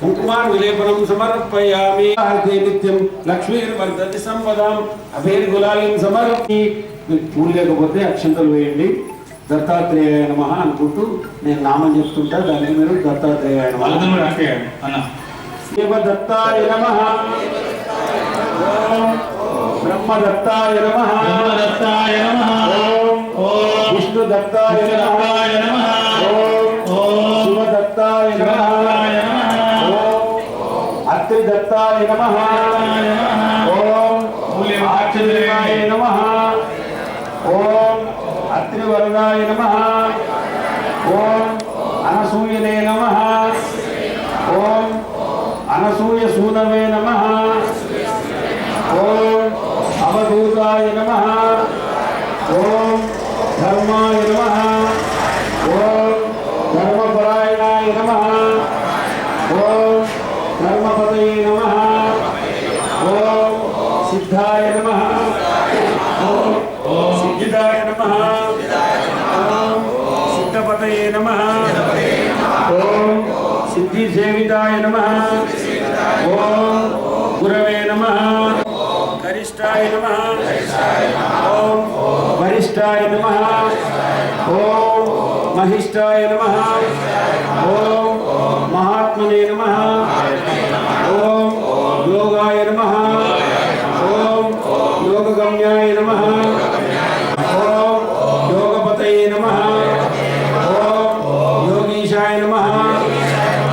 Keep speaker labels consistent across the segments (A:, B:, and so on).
A: కుంకుమాన్ విలేపనం సమర్పయామి నిత్యం లక్ష్మీర్వర్ధతి సంవదాం. అభేర్ గులాలిం సమర్పి. పూలు లేకపోతే అక్షంతలు వేయండి. దత్తాత్రేయ నమ అనుకుంటూ నేను నామం చెప్తుంటా. దానికి మీరు దత్తాత్రేయ నమ. దత్తాయ నమ. బ్రహ్మ దత్తాయ నమ.
B: దత్తాయ నమః.
A: విష్ణు దత్తాయ నమ
B: దత్తాయ నమః
A: ఓం శివ దత్తాయ నమ
B: దత్తాయ నమః
A: శ్రీ దత్తాయ నమ. ఓం
B: మూల్యం
A: నమ. ఓం అత్రివరదాయ నమ. ఓం అనసూయనే నమ. ఓం అనసూయ సూనవే నమ. ఓం అవధూతాయ నమ. ఓం ధర్మాయ నమ. సిద్ధాయ నమ. ఓం సిద్ధిదాయ నమ. ఓం సిద్ధపతయే నమ. ఓం సిద్ధిసేవితాయ నమ. ఓం గురవే నమ. కరిష్టాయ నమ. ఓం వరిష్టాయ నమ. ఓం మహిష్టాయ నమ. ఓం మహాత్మనే నమ. ఓం యోగాయ యోగగమ్యాయ నమ. ఓం యోగపతయే నమ. ఓం యోగీశాయ నమ.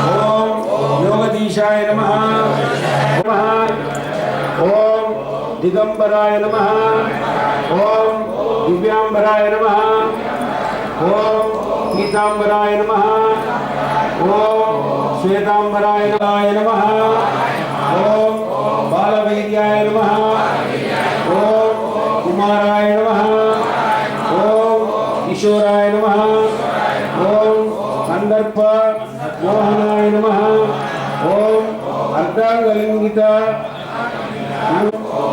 A: ఓం యోగదీశాయ నమ. ఓం దిగంబరాయ నమ. ఓం దివ్యాంబరాయ నమ. ఓం గీతాంబరాయ నమ. ఓం శ్వేతాంబరాయ నమ. ఓం బాలవీర్యాయ నమ. नमः కందర్ప మోహనాయ నమ ఓం అర్ధాంగలింగిత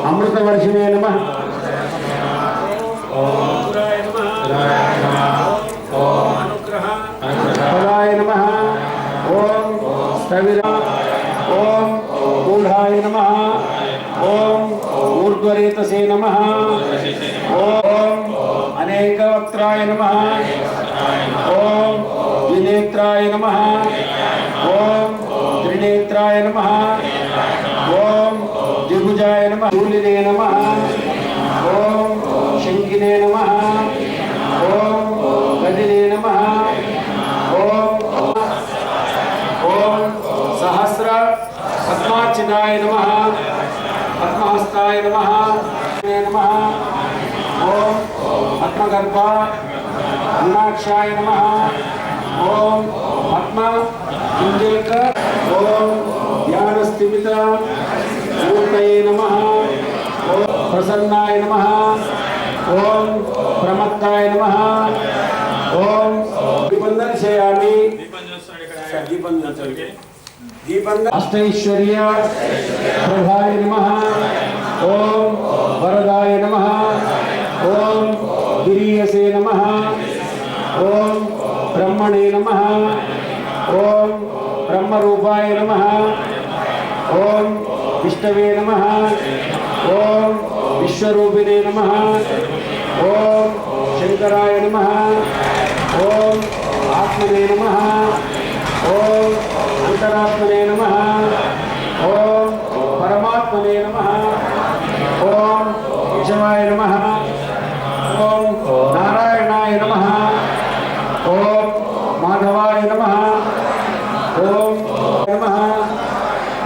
A: అమృతవర్షిణే నమ ఫలాయ నమ ఓం స్థవిర ఓం గూఢాయ నమ ఓం ఊర్ధ్వరేతసే నమ ఓం అనేకవక్త్రాయ నమ ఓం ద్వినేత్రాయ నమ. ఓం త్రినేత్రాయ నమ. ఓం ద్విభుజాయ నమ. శూలినే నమ. ఓం శంకినే నమ. ఓం గదినే నమ. ఓం ఓం సహస్ర పద్మార్చితాయ నమ. పద్మహస్తాయ నమ. నమ. ఓం పద్మగర్భ అన్నాక్షాయ నమ. ఓం పద్మ కుంజలిక ఓం ధ్యానస్థిమిత మూర్తయే నమ ఓం ప్రసన్నాయ నమ ఓం ప్రమత్తాయ నమ ఓం నిబంధన చేయాలి
B: దీపం చూస్తున్నాడు ఇక్కడ
A: దీపందన దీపంద అష్టైశ్వర్య ప్రభాయ నమ ఓం వరదాయ నమ ఓం గిరీయసే నమ ఓం బ్రహ్మణే నమ ఓం బ్రహ్మరూపాయ నమ ఓం విష్ణవే నమ ఓం విశ్వరూపిణే నమ ఓం శంకరాయ నమ ఓం ఆత్మనే నమ ఓం అంతరాత్మనే నమ ఓం పరమాత్మనే నమ మాధవాయ నమ. ఓం నమ.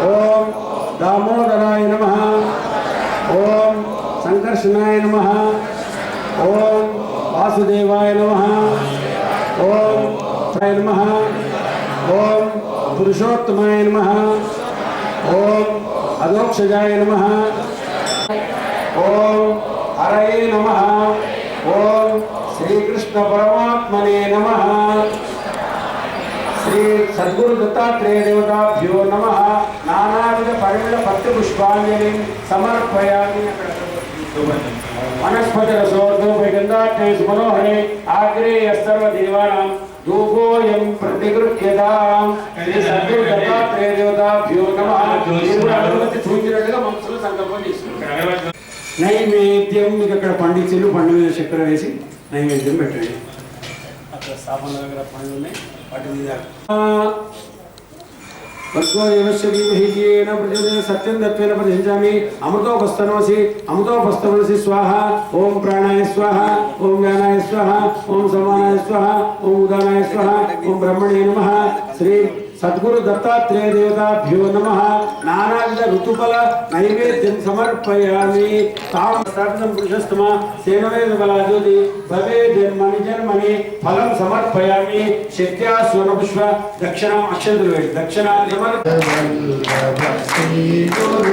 A: ఓం దామోదరాయ నమ. ఓం సంకర్షణాయ నమ. ఓం వాసుదేవాయ నమ. ఓం సాయ నమ. ఓం పురుషోత్తమాయ నమ. ఓం అధోక్షజాయ నమ. ఓం హరయే నమ. ఓం శ్రీకృష్ణ పరమాత్మనే నమ. శ్రీ సద్గురు దత్తాత్రేయ దేవతాభ్యో నమ. నానావిధ పరిమళ పత్ర పుష్పాంజలి సమర్పయామి. వనస్పతి రసోర్ధోపగంధాక్షే మనోహరే ఆగ్రేయ సర్వ దేవానాం ధూపోయం ప్రతిగృహ్యతాం. శ్రీ సద్గురు దత్తాత్రేయ దేవతాభ్యో నమ. అనుమతి సూచినట్టుగా మనసులో సంకల్పం చేసుకుంటాం. నైవేద్యం మీకు అక్కడ పండించు పండు మీద చక్కెర వేసి నైవేద్యం పెట్టండి. అక్కడ స్థాపన దగ్గర పండుగ ఉన్నాయి. तत्वदेवस्य बीमहीयेन प्रतिदिन सत्यं दत्वेन प्रतिष्ठामि अमृतोपस्तनमसि अमृतोपस्तनमसि स्वाहा ॐ प्राणाय स्वाहा ओम ज्ञानाय स्वाहा ॐ उदानाय स्वाहा ॐ ब्रह्मणे नमः। श्री సద్గురు దత్తాత్రేయ దేవతాభ్యో నమ. నానావిధ ఋతుఫల నైవేద్యం సమర్పయామి. తాం సర్వం పురుషస్తమ సేనవేద బలాజ్యోతి భవే జన్మని జన్మని ఫలం సమర్పయామి. శక్త్యా స్వర్ణపుష్ప దక్షిణం అక్షంతులు వేడి దక్షిణ సమర్ప దీపందన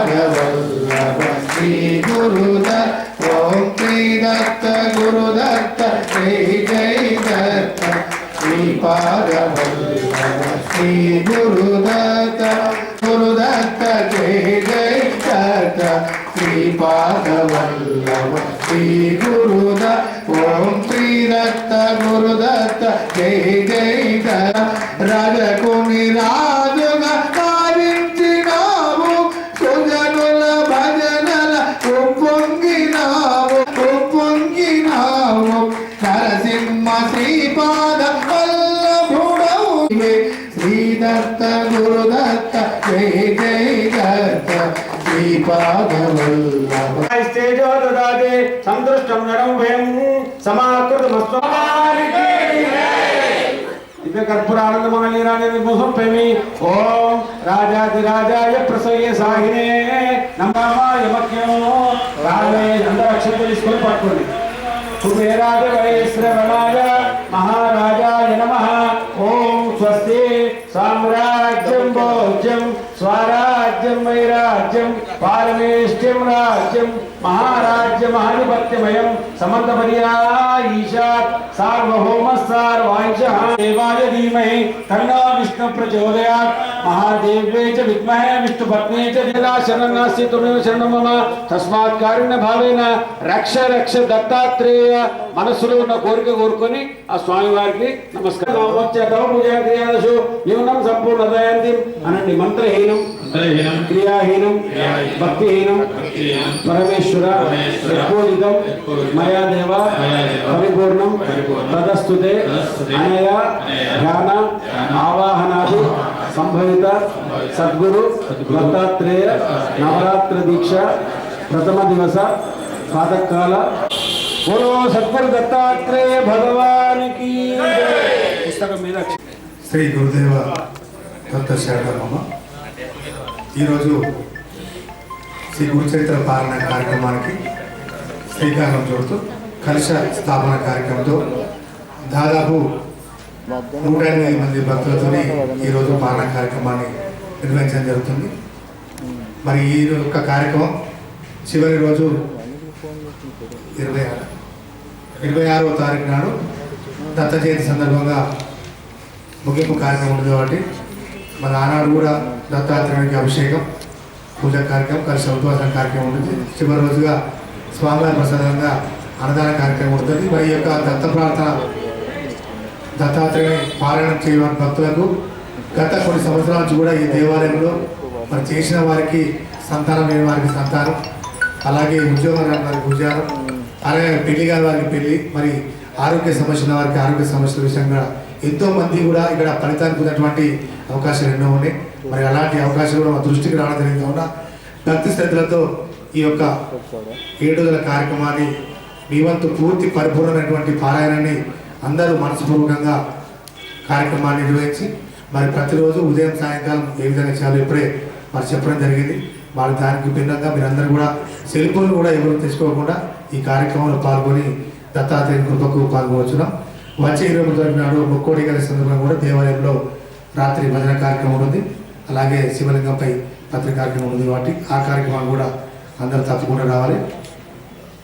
C: శ్రీపాదవల్లభ శ్రీ గురుద ఓం శ్రీ దత్త గురుదత్త జై జై దత్త రజకుని రాజుగా కారించినావు సుజనుల భజనల ఉప్పొంగినావు ఉప్పొంగినావు నరసింహ శ్రీపాద వల్లభుడవు నీవే. శ్రీదత్త గురుదత్త జై జై దత్త శ్రీపాద
A: సందృష్టం నరం భయం సమాకృతమస్వానికి దివ్య కర్పూరానందమాలీరాని సమర్పయామి ఓం రాజాదిరాజాయ ప్రసయ్య సాహినే నమాయ మఖ్యం పట్టుకోండి కుబేరాజ వైశ్రవణాయ మహారాజాయ నమ ఓం స్వస్తి సామ్రాజ్యం భోజ్యం స్వరాజ్యం వైరాజ్యం పారమేష్ట్యం రాజ్యం. మహారాజ్యమహాధిపత్యమయం సమర్థపర్యా ఈశాత్ సార్వభౌమ సార్వాంశ దేవాయ ధీమహి తన్నో విష్ణు ప్రచోదయాత్. మహాదేవ్యై చ విద్మహే విష్ణుపత్నే చ దేదా శరణం నాస్తి త్వమేవ శరణం మమ. తస్మాత్ కారుణ్య భావేన రక్ష రక్ష దత్తాత్రేయ మనసులో ఉన్న కోరిక కోరుకొని ఆ స్వామి వారికి నమస్కారం. నమోచ్యతమ పూజా క్రియాదశు న్యూనం సంపూర్ణదయంతి. అనండి మంత్రహీనం క్రియాహీనం భక్తిహీనం, పరమేశ్వర
B: పరమేశ్వర,
A: యత్పూజితం, మయా దేవ పరిపూర్ణం తదస్తుతే అనయా ధ్యాన ఆవాహనాది సంభవిత సద్గురు దత్తాత్రేయ నవరాత్ర దీక్ష ప్రథమ దివస ప్రాతకాల బోలో సద్గురు దత్తాత్రేయ భగవానికి పుస్తకం మీద అక్ష-
C: శ్రీ గురుదేవ దత్త శరణమ్మ ఈరోజు శ్రీ గురుచరిత్ర పాలన కార్యక్రమానికి శ్రీకారం చుడుతూ కలుష స్థాపన కార్యక్రమంతో దాదాపు నూట ఎనిమిది మంది భక్తులతో ఈరోజు పాలన కార్యక్రమాన్ని నిర్వహించడం జరుగుతుంది. మరి ఈ యొక్క కార్యక్రమం చివరి రోజు ఇరవై ఆరు ఇరవై ఆరో తారీఖు నాడు దత్త జయంతి సందర్భంగా ముగింపు కార్యక్రమం ఉంది కాబట్టి మరి ఆనాడు కూడా దత్తాత్రేయునికి అభిషేకం. పూజ కార్యక్రమం కలిసి ఉపవాసం కార్యక్రమం ఉంటుంది. చివరి రోజుగా స్వామివారి ప్రసాదంగా అన్నదాన కార్యక్రమం ఉంటుంది. మరి ఈ యొక్క దత్త ప్రార్థన దత్తాత్రేయుని పారాయణం చేయవారి భక్తులకు గత కొన్ని సంవత్సరాల నుంచి కూడా ఈ దేవాలయంలో మరి చేసిన వారికి సంతానం లేని వారికి సంతానం అలాగే ఉద్యోగం రాని వారికి ఉద్యోగం అలాగే పెళ్ళి కాని వారికి పెళ్ళి మరి ఆరోగ్య సమస్యల వారికి ఆరోగ్య సమస్యల విషయంగా ఎంతో మంది కూడా ఇక్కడ ఫలితానికి ఉన్నటువంటి అవకాశాలు ఎన్నో ఉన్నాయి. మరి అలాంటి అవకాశం కూడా మా దృష్టికి రావడం జరిగింది. కావున భక్తి శ్రద్ధలతో ఈ యొక్క ఏడు రోజుల కార్యక్రమాన్ని మీ వంతు పూర్తి పరిపూర్ణమైనటువంటి పారాయణాన్ని అందరూ మనస్పూర్వకంగా కార్యక్రమాన్ని నిర్వహించి మరి ప్రతిరోజు ఉదయం సాయంకాలం ఏ విధంగా చేయాలో ఇప్పుడే మరి చెప్పడం జరిగింది. మరి దానికి భిన్నంగా మీరందరూ కూడా సెల్ ఫోన్ కూడా ఎవరు తెచ్చుకోకుండా ఈ కార్యక్రమంలో పాల్గొని దత్తాత్రేయ కృపకు పాల్గొవచ్చున్నాం వచ్చే ఇరవై తొమ్మిది నాడు ముక్కోడి గారి సందర్భంగా కూడా దేవాలయంలో రాత్రి భజన కార్యక్రమం ఉంది. అలాగే శివలింగంపై పత్రిక కార్యక్రమం ఉంది కాబట్టి ఆ కార్యక్రమాలు కూడా అందరూ తప్పకుండా రావాలి.